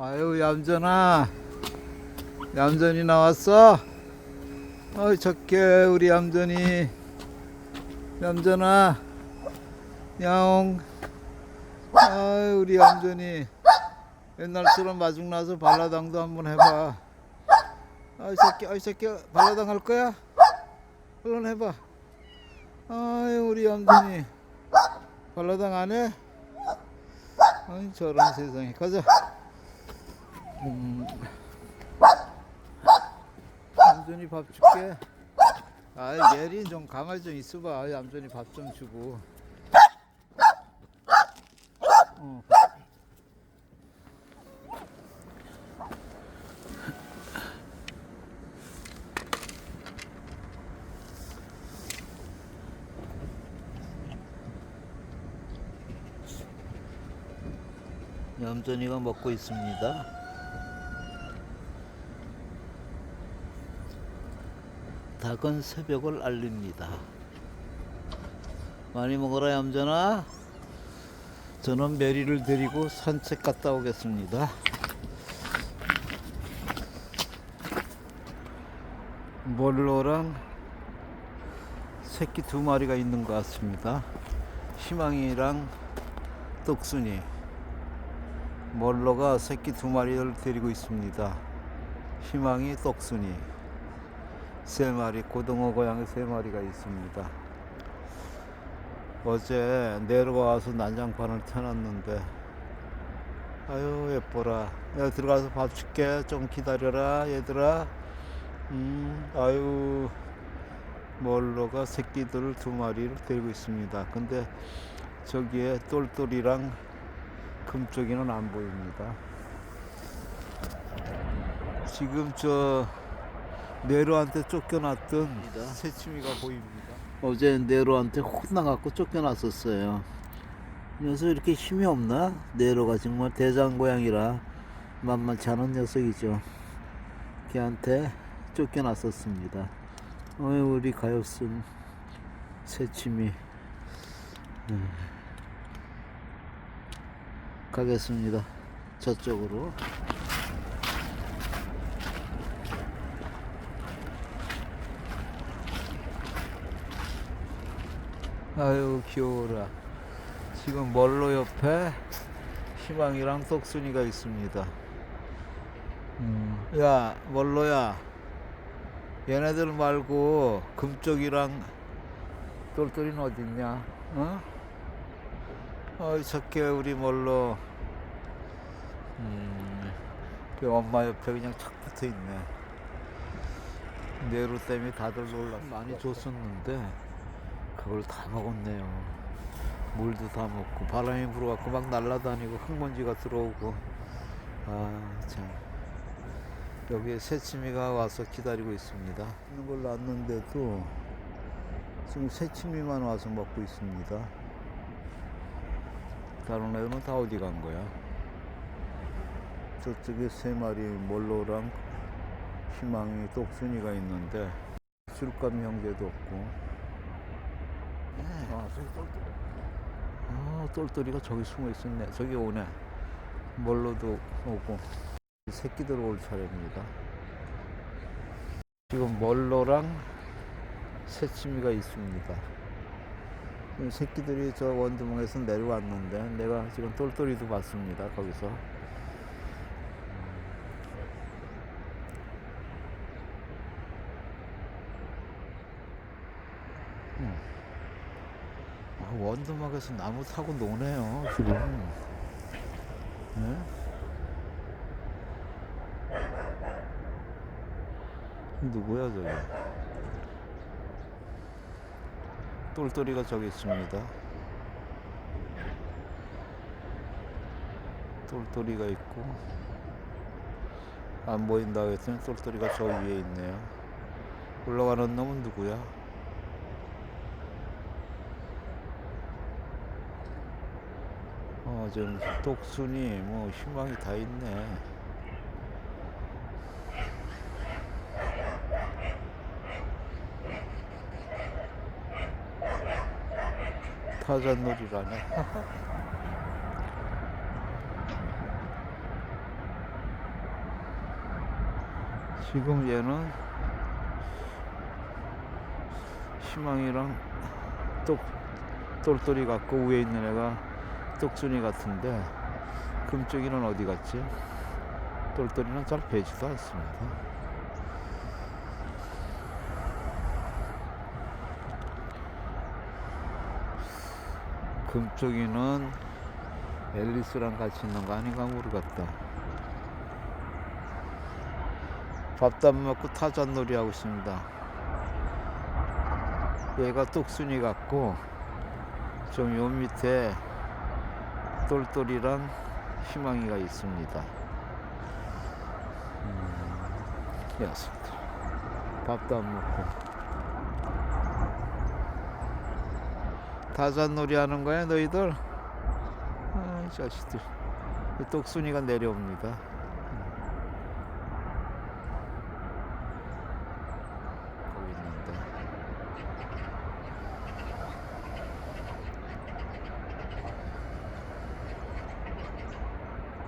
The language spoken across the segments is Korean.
아유 얌전아. 얌전이 나왔어? 어이 착해 우리 얌전이 얌전아. 야옹. 아유 우리 얌전이 옛날처럼 마중 나서 발라당도 한번 해봐. 아이 새끼 아이 새끼 발라당 할 거야? 얼른 해봐. 아유 우리 얌전이 발라당 안 해? 아이 저런 세상에. 가자 음. 얌전히 밥 줄게. 아, 예린 좀 가만히 좀 있어봐. 얌전히 밥 좀 주고. 어. 얌전히가 먹고 있습니다. 닭은 새벽을 알립니다. 많이 먹어라 얌전아. 저는 메리를 데리고 산책 갔다 오겠습니다. 몰로랑 새끼 두 마리가 있는 것 같습니다. 희망이랑 떡순이. 몰로가 새끼 두 마리를 데리고 있습니다. 희망이 떡순이. 세 마리 고등어 고양이 세 마리가 있습니다. 어제 내려와서 난장판을 켜놨는데 아유 예뻐라. 야 들어가서 밥 줄게. 좀 기다려라 얘들아. 음 아유 멀로가 새끼들 두 마리를 데리고 있습니다. 근데 저기에 똘똘이랑 금쪽이는 안 보입니다. 지금 저 네로한테 쫓겨났던 새치미가 보입니다. 어제 네로한테 혼나갖고 쫓겨났었어요. 이 녀석 이렇게 힘이 없나? 네로가 정말 대장고양이라 만만치 않은 녀석이죠. 걔한테 쫓겨났었습니다. 어이 우리 가엾은 새치미 음. 가겠습니다. 저쪽으로. 아유 귀여워라. 지금 멀로 옆에 희망이랑 떡순이가 있습니다. 음, 야 멀로야. 얘네들 말고 금쪽이랑 똘똘이는 어딨냐? 어? 어이 착해 우리 멀로. 음, 그 엄마 옆에 그냥 착 붙어있네. 내로 때문에 다들 놀라 많이 줬었는데 그걸 다 먹었네요. 물도 다 먹고 바람이 불어갖고 막 날아다니고 흙먼지가 들어오고 아 참 여기에 새치미가 와서 기다리고 있습니다. 있는 걸 놨는데도 지금 새치미만 와서 먹고 있습니다. 다른 애들은 다 어디 간 거야? 저쪽에 세 마리 몰로랑 희망이 똑순이가 있는데 술감 형제도 없고 아, 저기 똘똘이. 아, 똘똘이가 저기 숨어 있었네. 저기 오네. 멀로도 오고. 새끼들 올 차례입니다. 지금 멀로랑 새치미가 있습니다. 이 새끼들이 저 원두멍에서 내려왔는데 내가 지금 똘똘이도 봤습니다. 거기서. 아, 원두막에서 나무 타고 노네요 지금. 네? 누구야 저기? 똘똘이가 저기 있습니다. 똘똘이가 있고 안 보인다 했더니 똘똘이가 저 위에 있네요. 올라가는 놈은 누구야 어, 좀 독순이 뭐 희망이 다 있네. 타잔 놀이라네. 지금 얘는 희망이랑 똑 똘똘이 같고 위에 있는 애가 똑순이 같은데 금쪽이는 어디 갔지? 똘똘이는 잘 배지도 않습니다. 금쪽이는 앨리스랑 같이 있는 거 아닌가 모르겠다. 밥도 안 먹고 타잔놀이 하고 있습니다. 얘가 똑순이 같고 좀 요 밑에 똘똘이랑 희망이가 있습니다. 음, 녀석들 밥도 안 먹고 타잔놀이 하는 거야 너희들? 아, 이 자식들 이 똑순이가 내려옵니다. 거기 있는데.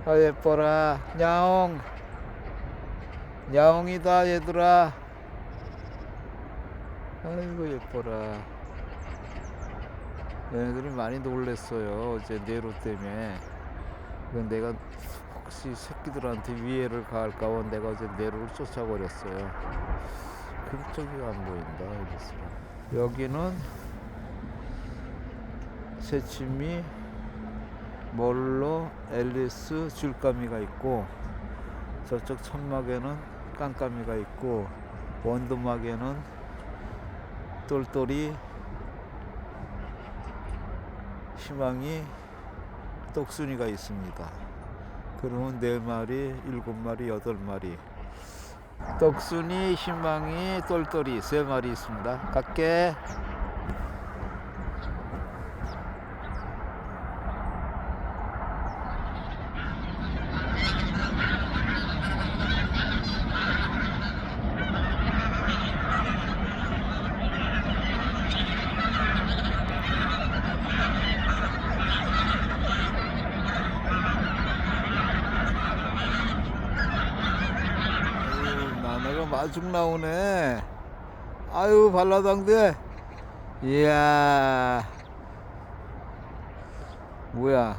아 예뻐라. 야옹. 야옹이다 얘들아. 아이고 예뻐라. 얘네들이 많이 놀랬어요 어제 네로 때문에. 그건 내가 혹시 새끼들한테 위해를 가할까봐 내가 어제 네로를 쫓아버렸어요. 그쪽이 안 보인다 여기서 여기는 새침이 몰로 앨리스 줄까미가 있고 저쪽 천막에는 깜깜이가 있고 원두막에는 똘똘이 희망이 똑순이가 있습니다. 그러면 네 마리, 일곱 마리, 여덟 마리. 떡순이, 희망이, 똘똘이 세 마리 있습니다. 갈게. 아유, 마중 나오네. 아유, 발라당대. 이야. 뭐야.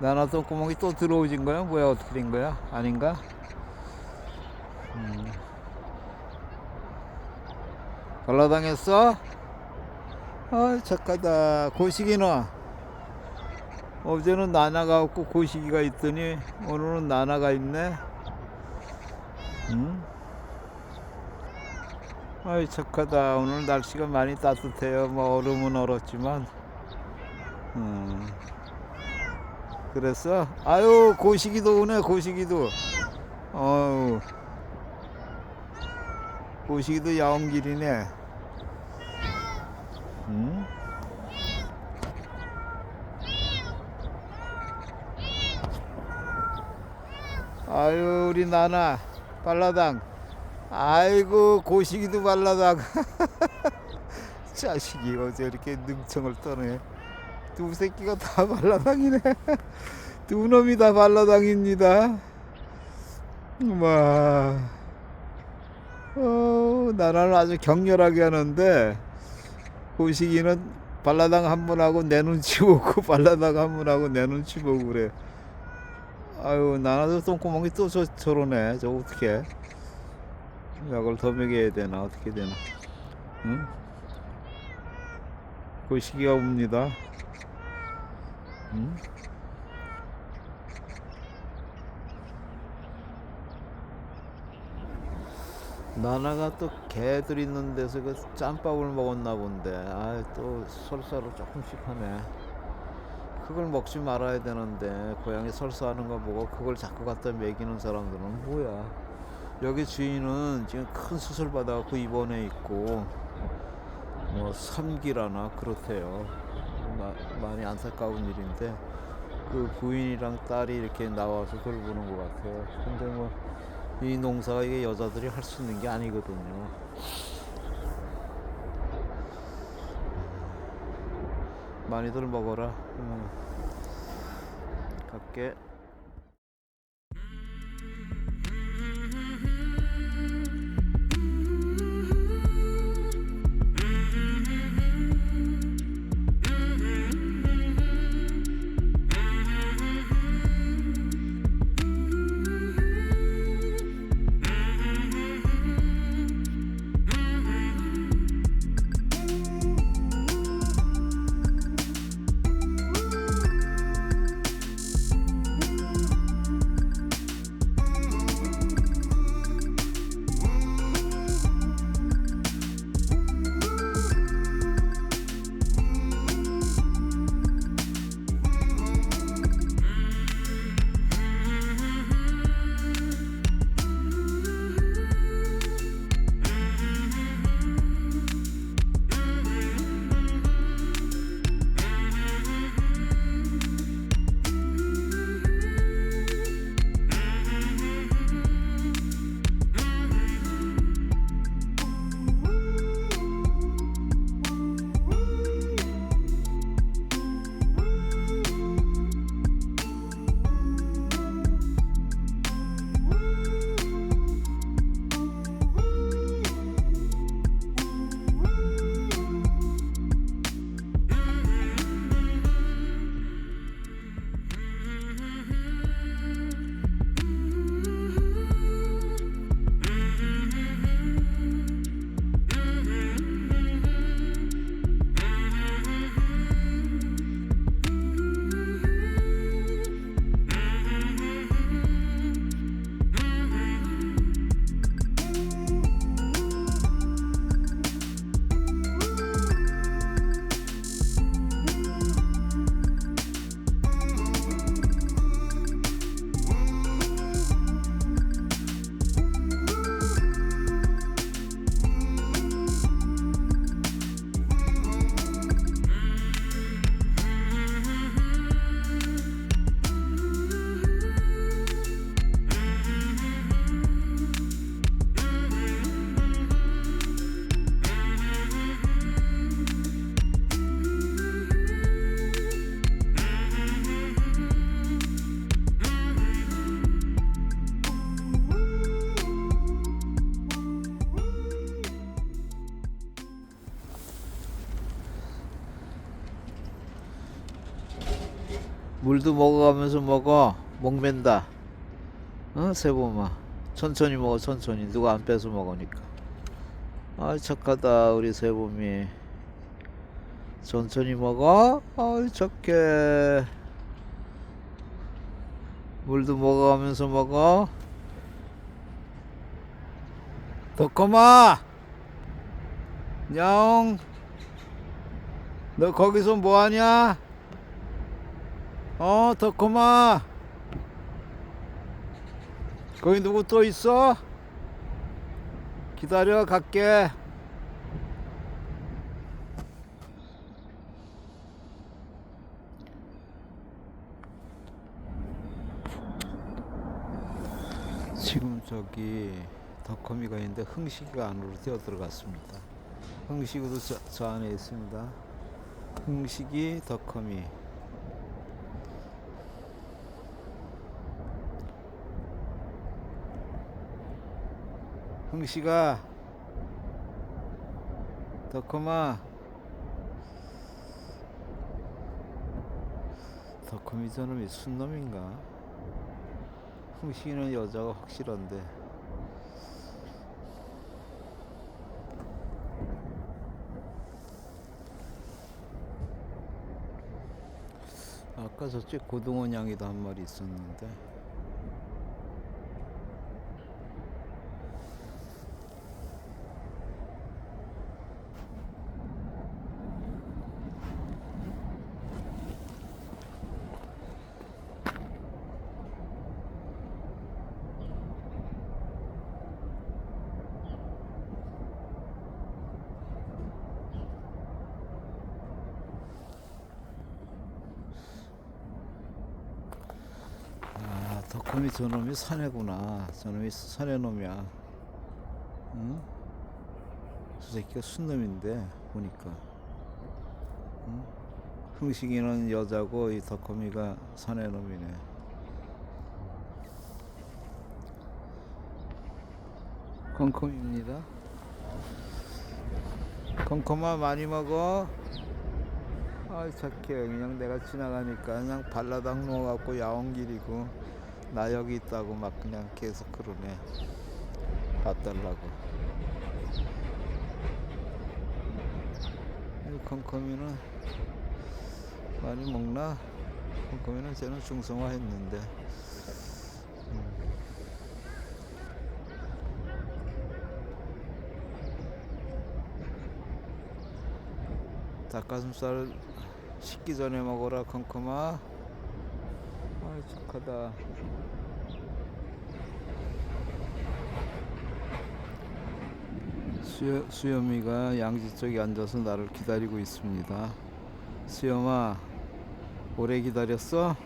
나나 똥구멍이 또 들어오진 거야? 뭐야, 어떻게 된 거야? 아닌가? 음. 발라당했어? 아, 착하다. 고식이나. 어제는 나나가 없고 고시기가 있더니 오늘은 나나가 있네. 응? 아이 착하다. 오늘 날씨가 많이 따뜻해요. 뭐 얼음은 얼었지만. 음. 그랬어? 아유 고시기도 오네 고시기도. 어우. 고시기도 야옹길이네. 응? 아유 우리 나나 발라당. 아이고 고시기도 발라당. 자식이 어제 이렇게 능청을 떠네. 두 새끼가 다 발라당이네. 두 놈이 다 발라당입니다. 와 어, 나라는 아주 격렬하게 하는데 고시기는 발라당 한 분하고 내 눈치 보고 발라당 한 분하고 내 눈치 보고 그래 아유 나나도 똥구멍이 또 저, 저러네. 저 어떻게 약을 더 먹여야 되나? 어떻게 되나? 응? 그 시기가 옵니다. 응? 나나가 또 개들 있는 데서 그 짬밥을 먹었나 본데. 아 또 설사를 조금씩 하네 그걸 먹지 말아야 되는데 고양이 설사하는 거 보고 그걸 자꾸 갖다 먹이는 사람들은 뭐야? 여기 주인은 지금 큰 수술 받아갖고 입원해 있고 뭐 3기라나 그렇대요. 마, 많이 안타까운 일인데 그 부인이랑 딸이 이렇게 나와서 돌보는 것 같아요. 근데 뭐 이 농사가 이게 여자들이 할 수 있는 게 아니거든요 많이들 먹어라 응. 갈게 물도 먹어가면서 먹어. 목맨다. 어, 세범아. 천천히 먹어, 천천히. 누가 안 뺏어 먹으니까. 아, 착하다, 우리 세범이. 천천히 먹어. 아이, 착해. 물도 먹어가면서 먹어. 덕컴아! 냥! 너 거기서 뭐하냐? 어, 덕컴아! 거기 누구 또 있어? 기다려, 갈게. 지금 저기 덕커미가 있는데 흥식이가 안으로 뛰어 들어갔습니다. 흥식이도 저, 저 안에 있습니다. 흥식이 덕커미. 흥식아, 덕커마. 덕커미 저놈이 순놈인가? 흥식이는 여자가 확실한데. 아까 저쪽 고등어 양이도 한 마리 있었는데 아 덕컴이 저놈이 사내구나. 저놈이 사내놈이야. 응? 저 새끼가 순놈인데 보니까. 응? 흥식이는 여자고 이 덕컴이가 사내놈이네. 컴컴입니다. 컴컴아 많이 먹어. 아이 착해. 그냥 내가 지나가니까 그냥 발라당 누워갖고 야옹길이고 나 여기 있다고 막 그냥 계속 그러네. 봐달라고. 이 컴컴이는 많이 먹나? 컴컴이는 쟤는 중성화 했는데. 음. 닭가슴살 식기 전에 먹어라 컴컴아. 아 착하다 수여, 수염이가 양지 쪽에 앉아서 나를 기다리고 있습니다 수염아 오래 기다렸어?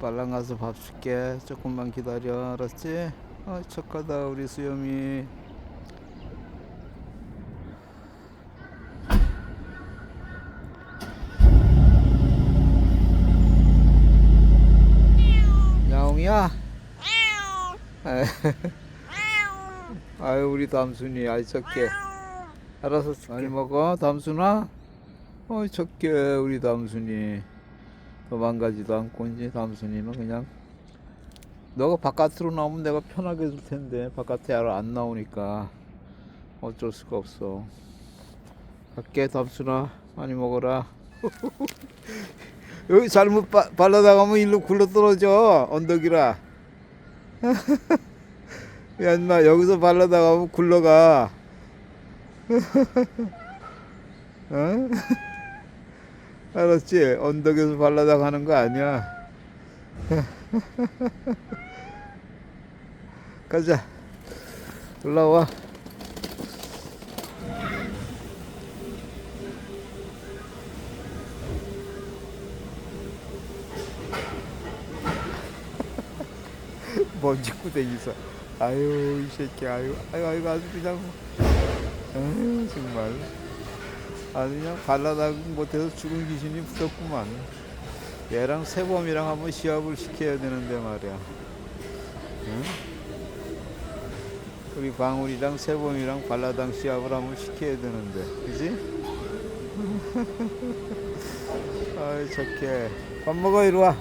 빨랑 가서 밥 줄게 조금만 기다려 알았지? 아 착하다 우리 수염이 야옹이야? 아유 우리 담순이 아이 착해 알아서 많이 먹어. 담순아? 어이 착해 우리 담순이. 도망가지도 않고 이제 담순이는 그냥. 너가 바깥으로 나오면 내가 편하게 해줄 텐데. 바깥에 안 나오니까. 어쩔 수가 없어. 갈게 담순아. 많이 먹어라. 여기 잘못 바, 발라다가면 일로 굴러 떨어져 언덕이라 야 인마 여기서 발라다가면 굴러가. 어? 알았지? 언덕에서 발라다가 하는 거 아니야? 가자. 올라와. 먼지 구덩이서 아유 이 새끼 아유 아유 아유 아주 그냥 아유 정말. 아주 그냥 발라다가 못해서 죽은 귀신이 붙었구만. 얘랑 세범이랑 한번 시합을 시켜야 되는데 말이야. 응? 우리 방울이랑 세범이랑 발라당 시합을 한번 시켜야 되는데 그지? 아이 착해 밥 먹어 이리 와